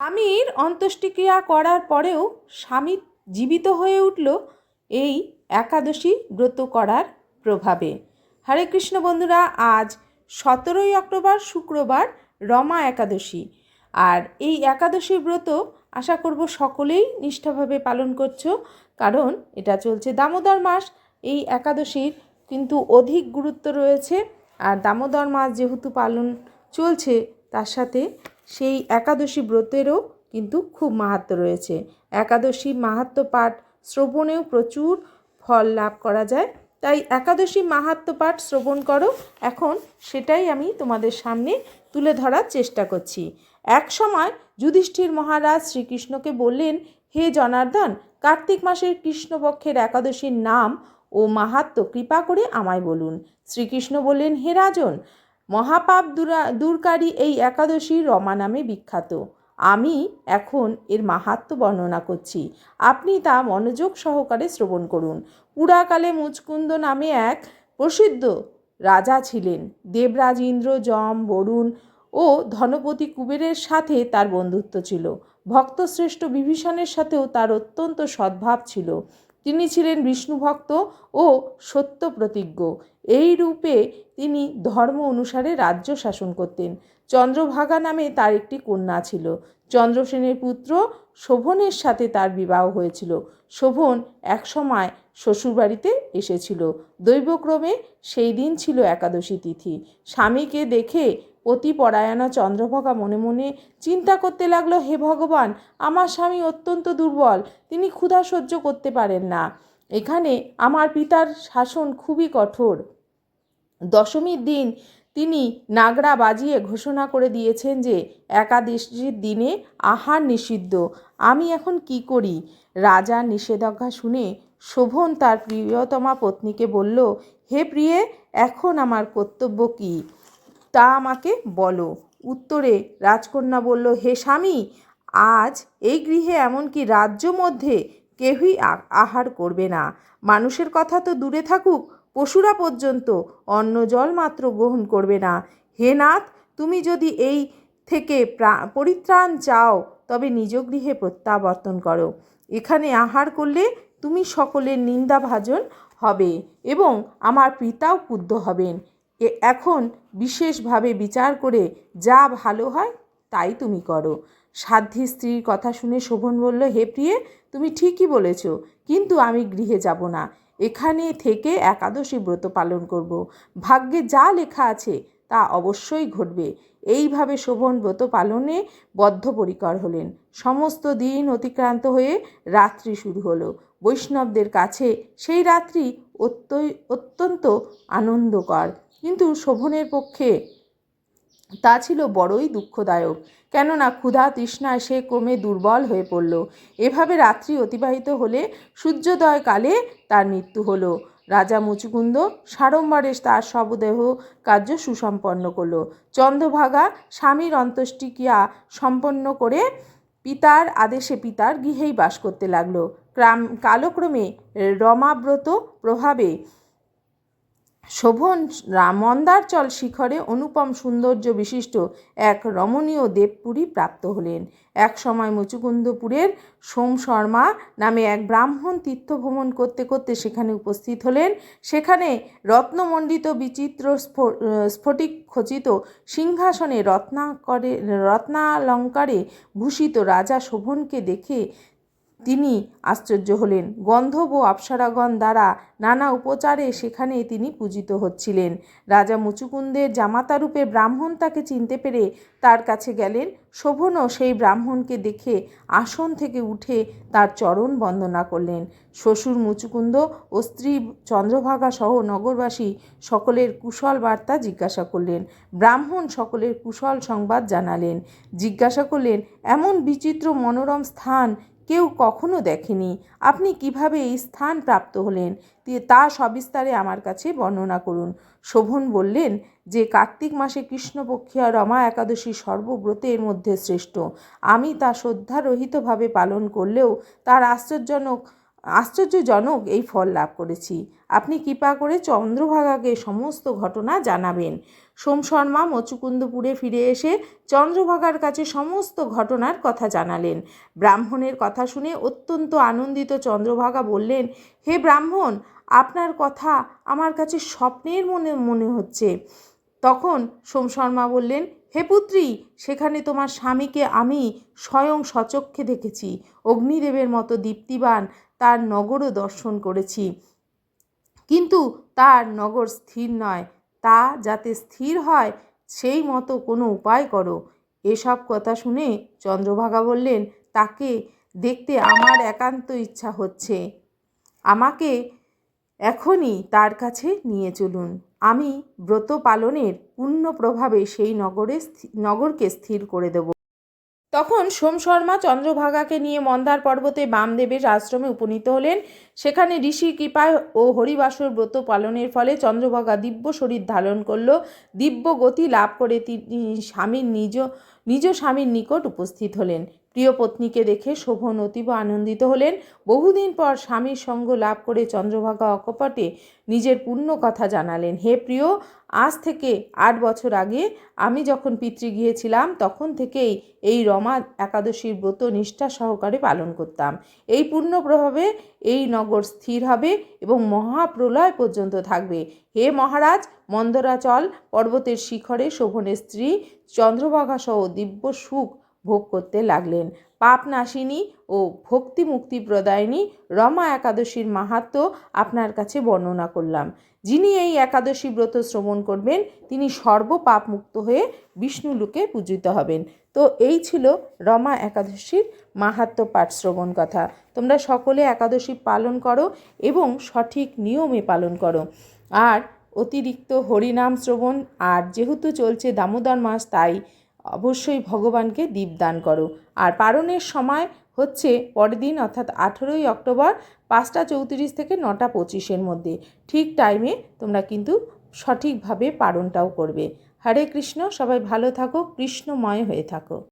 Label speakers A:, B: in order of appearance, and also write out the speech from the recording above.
A: স্বামীর অন্ত্যেষ্টিক্রিয়া করার পরেও স্বামী জীবিত হয়ে উঠল এই একাদশী ব্রত করার প্রভাবে। হরে কৃষ্ণ বন্ধুরা, আজ সতেরোই অক্টোবর শুক্রবার রমা একাদশী। আর এই একাদশী ব্রত আশা করব সকলেই নিষ্ঠাভাবে পালন করছ, কারণ এটা চলছে দামোদর মাস। এই একাদশীর কিন্তু অধিক গুরুত্ব রয়েছে। আর দামোদর মাস যেহেতু পালন চলছে, তার সাথে সেই একাদশী ব্রতেরও কিন্তু খুব মাহাত্ম্য রয়েছে। একাদশী মাহাত্ম্য পাঠ শ্রবণেও প্রচুর ফল লাভ করা যায়। তাই একাদশী মাহাত্ম্য পাঠ শ্রবণ করো। এখন সেটাই আমি তোমাদের সামনে তুলে ধরার চেষ্টা করছি। এক সময় যুধিষ্ঠির মহারাজ শ্রীকৃষ্ণকে বললেন, হে জনার্দন, কার্তিক মাসের কৃষ্ণপক্ষের একাদশীর নাম ও মাহাত্ম্য কৃপা করে আমায় বলুন। শ্রীকৃষ্ণ বললেন, হে রাজন মহাপাপ দূরা, দূরকারী এই একাদশী রমা নামে বিখ্যাত। আমি এখন এর মাহাত্ম্য বর্ণনা করছি। আপনি তা মনোযোগ সহকারে শ্রবণ করুন। পুরাকালে মুচকুন্দ নামে এক প্রসিদ্ধ রাজা ছিলেন। দেবরাজ ইন্দ্র, যম, বরুণ ও ধনপতি কুবেরের সাথে তার বন্ধুত্ব ছিল। ভক্তশ্রেষ্ঠ বিভীষণের সাথেও তার অত্যন্ত সদ্ভাব ছিল। তিনি ছিলেন বিষ্ণুভক্ত ও সত্য প্রতিজ্ঞ। এই রূপে তিনি ধর্ম অনুসারে রাজ্য শাসন করতেন। চন্দ্রভাগা নামে তার একটি কন্যা ছিল। চন্দ্রসেনের পুত্র শোভনের সাথে তার বিবাহ হয়েছিল। শোভন একসময় শ্বশুরবাড়িতে এসেছিল। দৈবক্রমে সেই দিন ছিল একাদশী তিথি। স্বামীকে দেখে পতিপরায়ণা চন্দ্রভাগা মনে মনে চিন্তা করতে লাগল, হে ভগবান, আমার স্বামী অত্যন্ত দুর্বল, তিনি ক্ষুধা সহ্য করতে পারেন না। এখানে আমার পিতার শাসন খুবই কঠোর। দশমীর দিন তিনি নাগরা বাজিয়ে ঘোষণা করে দিয়েছেন যে, একাদশীর দিনে আহার নিষিদ্ধ। আমি এখন কি করি? রাজার নিষেধাজ্ঞা শুনে শোভন তার প্রিয়তমা পত্নীকে বলল, হে প্রিয়ে, এখন আমার কর্তব্য কী? তা আমাকে বলো। উত্তরে রাজকন্যা বলল, হে স্বামী, আজ এই গৃহে এমনকি রাজ্য মধ্যে কেউই আহার করবে না। মানুষের কথা তো দূরে থাকুক, পশুরা পর্যন্ত অন্ন জল মাত্র গ্রহণ করবে না। হে নাথ, তুমি যদি এই থেকে পরিত্রাণ চাও, তবে নিজ গৃহে প্রত্যাবর্তন করো। এখানে আহার করলে তুমি সকলের নিন্দাভাজন হবে এবং আমার পিতাও ক্ষুব্ধ হবেন। এখন বিশেষভাবে বিচার করে যা ভালো হয় তাই তুমি করো। সাধ্যী স্ত্রীর কথা শুনে শোভন বলল, হে প্রিয়ে, তুমি ঠিকই বলেছ, কিন্তু আমি গৃহে যাব না। এখানে থেকে একাদশী ব্রত পালন করব। ভাগ্যে যা লেখা আছে তা অবশ্যই ঘটবে। এইভাবে শোভন ব্রত পালনে বদ্ধপরিকর হলেন। সমস্ত দিন অতিক্রান্ত হয়ে রাত্রি শুরু হলো। বৈষ্ণবদের কাছে সেই রাত্রি অত্যন্ত আনন্দকর। কিন্তু শোভনের পক্ষে তা ছিল বড়ই দুঃখদায়ক। কেননা ক্ষুধা তৃষ্ণায় সে ক্রমে দুর্বল হয়ে পড়ল। এভাবে রাত্রি অতিবাহিত হলে সূর্যোদয়কালে তার মৃত্যু হলো। রাজা মুচুকুন্দ সাড়ম্বরে তার শবদেহ কার্য সুসম্পন্ন করল। চন্দ্রভাগা স্বামীর অন্ত্যেষ্টিক্রিয়া সম্পন্ন করে পিতার আদেশে পিতার গৃহেই বাস করতে লাগল। ক্রাম কালক্রমে রমাব্রত প্রভাবে শোভন মন্দারচল শিখরে অনুপম সৌন্দর্য বিশিষ্ট এক রমণীয় দেবপুরী প্রাপ্ত হলেন। এক সময় মুচুকুন্দপুরের সোম শর্মা নামে এক ব্রাহ্মণ তীর্থভ্রমণ করতে করতে সেখানে উপস্থিত হলেন। সেখানে রত্নমণ্ডিত বিচিত্র স্ফটিক খচিত সিংহাসনে রত্নাকরে রত্নালঙ্কারে ভূষিত রাজা শোভনকে দেখে তিনি আশ্চর্য হলেন। গন্ধব ও অপ্সরাগণ দ্বারা নানা উপচারে সেখানে তিনি পূজিত হচ্ছিলেন। রাজা মুচুকুন্দের জামাতারূপে ব্রাহ্মণ তাকে চিনতে পেরে তার কাছে গেলেন। শোভনও সেই ব্রাহ্মণকে দেখে আসন থেকে উঠে তার চরণ বন্দনা করলেন। শ্বশুর মুচুকুন্দ ও স্ত্রী চন্দ্রভাগা সহ নগরবাসী সকলের কুশল বার্তা জিজ্ঞাসা করলেন। ব্রাহ্মণ সকলের কুশল সংবাদ জানালেন। জিজ্ঞাসা করলেন, এমন বিচিত্র মনোরম স্থান কেউ কখনো দেখেনি। আপনি কীভাবে এই স্থান প্রাপ্ত হলেন? তি- সবিস্তারে আমার কাছে বর্ণনা করুন। শোভন বললেন যে, কার্তিক মাসে কৃষ্ণপক্ষিয়া রমা একাদশী সর্বব্রতের মধ্যে শ্রেষ্ঠ। আমি তা শ্রদ্ধারহিতভাবে পালন করলেও তার আশ্চর্যজনক আশ্চর্যজনক এই ফল লাভ করেছি। আপনি কৃপা করে চন্দ্রভাগাকে সমস্ত ঘটনা জানাবেন। সোম শর্মা মচুকুন্দপুরে ফিরে এসে চন্দ্রভাগার কাছে সমস্ত ঘটনার কথা জানালেন। ব্রাহ্মণের কথা শুনে অত্যন্ত আনন্দিত চন্দ্রভাগা বললেন, হে ব্রাহ্মণ, আপনার কথা আমার কাছে স্বপ্নের মনে মনে হচ্ছে। তখন সোম শর্মা বললেন, হে পুত্রী, সেখানে তোমার স্বামীকে আমি স্বয়ং সচক্ষে দেখেছি। অগ্নিদেবের মতো দীপ্তিবান তার নগরও দর্শন করেছি। কিন্তু তার নগর স্থির নয়। তা যাতে স্থির হয়, সেই মতো কোনো উপায় করো এসব কথা শুনে চন্দ্রভাগা বললেন, তাকে দেখতে আমার একান্ত ইচ্ছা হচ্ছে। আমাকে এখনই তার কাছে নিয়ে চলুন। আমি ব্রত পালনের পূর্ণ প্রভাবে সেই নগরে নগরকে স্থির করে দেব। তখন সোম শর্মা চন্দ্রভাগাকে নিয়ে মন্দার পর্বতে বামদেবের আশ্রমে উপনীত হলেন। সেখানে ঋষি কৃপায় ও হরিবাসর ব্রত পালনের ফলে চন্দ্রভাগা দিব্য শরীর ধারণ করল। দিব্য গতি লাভ করে তিনি স্বামীর নিজ নিজ স্বামীর নিকট উপস্থিত হলেন। প্রিয় পত্নীকে দেখে শোভন অতীব আনন্দিত হলেন। বহুদিন পর স্বামীর সঙ্গ লাভ করে চন্দ্রভাগা অকপটে নিজের পূর্ণ কথা জানালেন। হে প্রিয়, আজ থেকে আট বছর আগে আমি যখন পিতৃ গিয়েছিলাম, তখন থেকেই এই রমা একাদশীর ব্রত নিষ্ঠা সহকারে পালন করতাম। এই পূর্ণ প্রভাবে এই নগর স্থির হবে এবং মহাপ্রলয় পর্যন্ত থাকবে। হে মহারাজ মন্দরাচল পর্বতের শিখরে শোভনের স্ত্রী চন্দ্রভাগা সহ দিব্য সুখ ভোগ করতে লাগলেন। পাপ নাশিনী ও ভক্তি মুক্তি প্রদায়িনী রমা একাদশীর মাহাত্ম্য আপনার কাছে বর্ণনা করলাম। যিনি এই একাদশী ব্রত শ্রবণ করবেন, তিনি সর্বপাপ মুক্ত হয়ে বিষ্ণুলোকে পূজিত হবেন। তো এই ছিল রমা একাদশীর মাহাত্ম্য পাঠ শ্রবণ কথা। তোমরা সকলে একাদশী পালন করো এবং সঠিক নিয়মে পালন করো। আর অতিরিক্ত হরিনাম শ্রবণ, আর যেহেতু চলছে দামোদর মাস, তাই অবশ্যই ভগবানকে দীপ দান করো। আর পারণের সময় হচ্ছে পরের দিন, অর্থাৎ আঠেরোই অক্টোবর, পাঁচটা চৌত্রিশ থেকে নটা পঁচিশের মধ্যে। ঠিক টাইমে তোমরা কিন্তু সঠিকভাবে পারণটাও করবে। হরে কৃষ্ণ, সবাই ভালো থাকো, কৃষ্ণময় হয়ে থাকো।